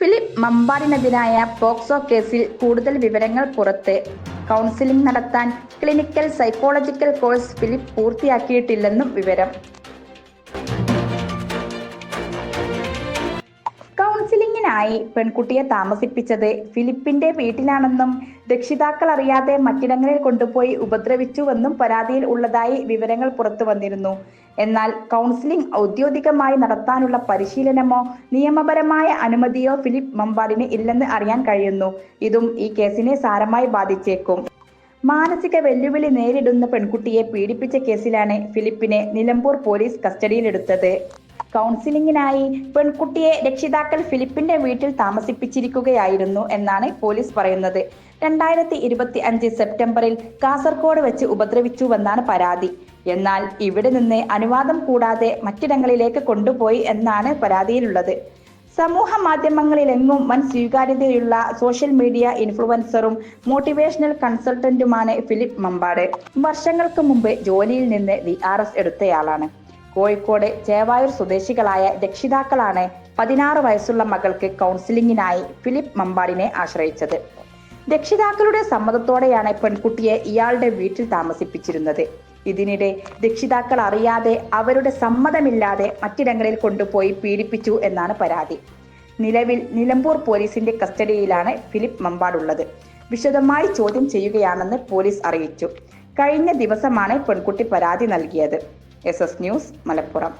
Philip മമ്പാടിനെതിരായ POCSO കേസിൽ കൂടുതൽ വിവരങ്ങൾ പുറത്ത്. കൗൺസിലിംഗ് നടത്താൻ ക്ലിനിക്കൽ സൈക്കോളജിക്കൽ കോഴ്സ് ഫിലിപ്പ് പൂർത്തിയാക്കിയിട്ടില്ലെന്നും വിവരം. കൗൺസിലിംഗിനായി പെൺകുട്ടിയെ താമസിപ്പിച്ചത്. ഫിലിപ്പിന്റെ വീട്ടിലാണെന്നും രക്ഷിതാക്കൾ അറിയാതെ മറ്റിടങ്ങളിൽ കൊണ്ടുപോയി ഉപദ്രവിച്ചുവെന്നും പരാതിയിൽ ഉള്ളതായി വിവരങ്ങൾ പുറത്തു വന്നിരുന്നു. എന്നാൽ കൗൺസിലിംഗ് ഔദ്യോഗികമായി നടത്താനുള്ള പരിശീലനമോ നിയമപരമായ അനുമതിയോ ഫിലിപ്പ് മമ്പാടിന് ഇല്ലെന്ന് അറിയാൻ കഴിയുന്നു. ഇതും ഈ കേസിനെ സാരമായി ബാധിച്ചേക്കും. മാനസിക വെല്ലുവിളി നേരിടുന്ന പെൺകുട്ടിയെ പീഡിപ്പിച്ച കേസിലാണ് ഫിലിപ്പിനെ നിലമ്പൂർ പോലീസ് കസ്റ്റഡിയിലെടുത്തത്. കൗൺസിലിംഗിനായി പെൺകുട്ടിയെ രക്ഷിതാക്കൾ ഫിലിപ്പിന്റെ വീട്ടിൽ താമസിപ്പിച്ചിരിക്കുകയായിരുന്നു എന്നാണ് പോലീസ് പറയുന്നത്. രണ്ടായിരത്തി ഇരുപത്തി അഞ്ച് സെപ്റ്റംബറിൽ കാസർഗോഡ് വെച്ച് ഉപദ്രവിച്ചുവെന്നാണ് പരാതി. എന്നാൽ ഇവിടെ നിന്ന് അനുവാദം കൂടാതെ മറ്റിടങ്ങളിലേക്ക് കൊണ്ടുപോയി എന്നാണ് പരാതിയിലുള്ളത്. സമൂഹ മാധ്യമങ്ങളിലെങ്ങും വൻ സ്വീകാര്യതയുള്ള സോഷ്യൽ മീഡിയ ഇൻഫ്ലുവൻസറും മോട്ടിവേഷണൽ കൺസൾട്ടന്റുമാണ് ഫിലിപ്പ് മമ്പാട്. വർഷങ്ങൾക്ക് മുമ്പ് ജോലിയിൽ നിന്ന് വി ആർ എസ് എടുത്തയാളാണ്. കോഴിക്കോട് ചേവായൂർ സ്വദേശികളായ രക്ഷിതാക്കളാണ് പതിനാറ് വയസ്സുള്ള മകൾക്ക് കൗൺസിലിംഗിനായി ഫിലിപ്പ് മമ്പാടിനെ ആശ്രയിച്ചത്. രക്ഷിതാക്കളുടെ സമ്മതത്തോടെയാണ് പെൺകുട്ടിയെ ഇയാളുടെ വീട്ടിൽ താമസിപ്പിച്ചിരുന്നത്. ഇതിനിടെ രക്ഷിതാക്കൾ അറിയാതെ അവരുടെ സമ്മതമില്ലാതെ മറ്റിടങ്ങളിൽ കൊണ്ടുപോയി പീഡിപ്പിച്ചു എന്നാണ് പരാതി. നിലവിൽ നിലമ്പൂർ പോലീസിന്റെ കസ്റ്റഡിയിലാണ് ഫിലിപ്പ് മമ്പാടുള്ളത്. വിശദമായി ചോദ്യം ചെയ്യുകയാണെന്ന് പോലീസ് അറിയിച്ചു. കഴിഞ്ഞ ദിവസമാണ് പെൺകുട്ടി പരാതി നൽകിയത്. S S news Malappuram